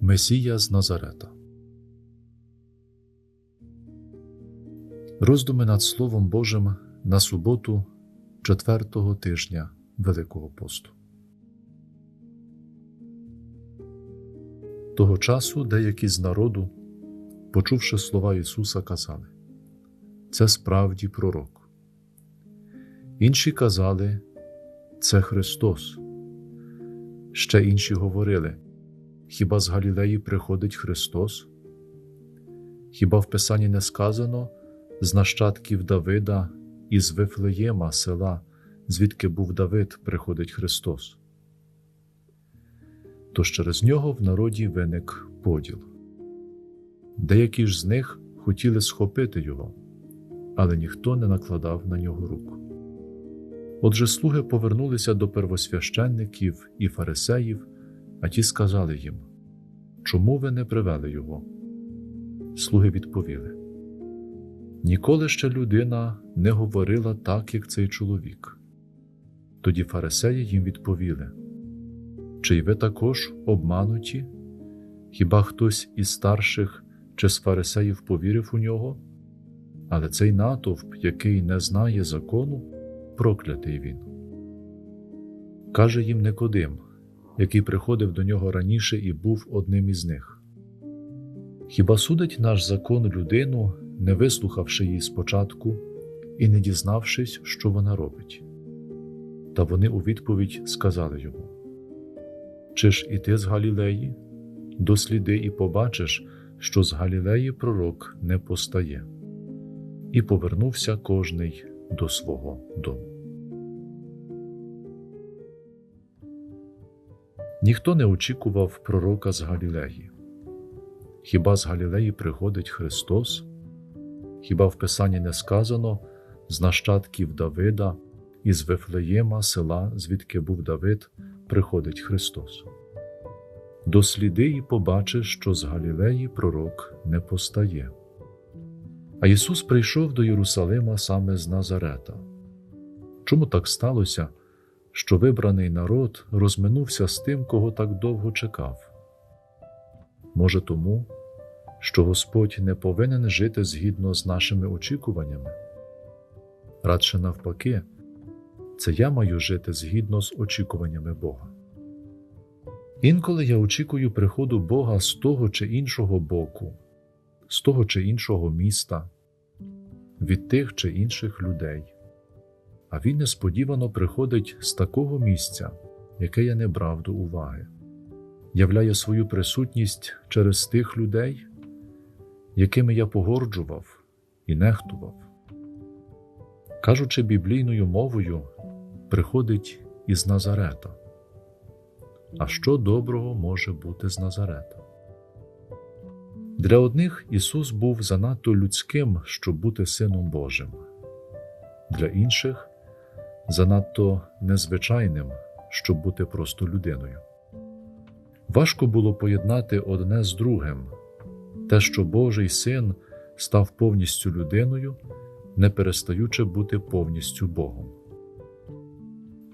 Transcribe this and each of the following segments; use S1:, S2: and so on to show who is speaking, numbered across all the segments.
S1: Месія з Назарета. Роздуми над Словом Божим на суботу четвертого тижня Великого посту. Того часу деякі з народу, почувши слова Ісуса, казали Це справді пророк. Інші казали Це Христос. Ще інші говорили Хіба з Галілеї приходить Христос? Хіба в Писанні не сказано з нащадків Давида і з Вифлеєма села, звідки був Давид, приходить Христос? Тож через нього в народі виник поділ. Деякі ж з них хотіли схопити його, але ніхто не накладав на нього рук. Отже, слуги повернулися до первосвященників і фарисеїв, а ті сказали їм Чому ви не привели його? Слуги відповіли Ніколи ще людина не говорила так, як цей чоловік. Тоді фарисеї їм відповіли Чи й ви також обмануті? Хіба хтось із старших чи з фарисеїв повірив у нього? Але цей натовп, який не знає закону, проклятий він. Каже їм Никодим, який приходив до нього раніше і був одним із них. Хіба судить наш закон людину, не вислухавши її спочатку і не дізнавшись, що вона робить? Та вони у відповідь сказали йому: Чи ж і ти з Галілеї? Досліди і побачиш, що з Галілеї пророк не постає. І повернувся кожний до свого дому. Ніхто не очікував пророка з Галілеї. Хіба з Галілеї приходить Христос? Хіба в Писанні не сказано з нащадків Давида і з Вифлеєма села, звідки був Давид, приходить Христос? Досліди і побачиш, що з Галілеї пророк не постає. А Ісус прийшов до Єрусалима саме з Назарета. Чому так сталося, що вибраний народ розминувся з тим, кого так довго чекав? Може, тому, що Господь не повинен жити згідно з нашими очікуваннями? Радше навпаки, це я маю жити згідно з очікуваннями Бога. Інколи я очікую приходу Бога з того чи іншого боку, з того чи іншого міста, від тих чи інших людей, а Він несподівано приходить з такого місця, яке я не брав до уваги, являє свою присутність через тих людей, якими я погорджував і нехтував. Кажучи біблійною мовою, приходить із Назарета. А що доброго може бути з Назарета? Для одних Ісус був занадто людським, щоб бути Сином Божим, для інших занадто незвичайним, щоб бути просто людиною. Важко було поєднати одне з другим те, що Божий син став повністю людиною, не перестаючи бути повністю Богом.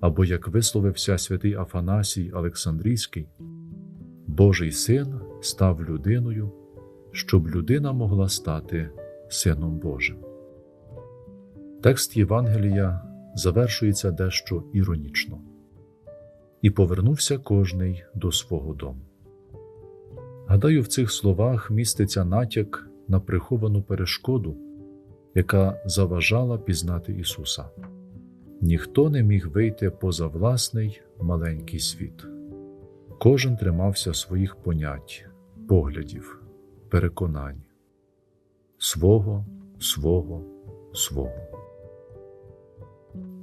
S1: Або, як висловився святий Афанасій Олександрійський, Божий син став людиною щоб людина могла стати Сином Божим. Текст Євангелія завершується дещо іронічно, і повернувся кожний до свого дому. Гадаю, в цих словах міститься натяк на приховану перешкоду, яка заважала пізнати Ісуса. Ніхто не міг вийти поза власний маленький світ. Кожен тримався своїх понять, поглядів переконань свого, свого, свого.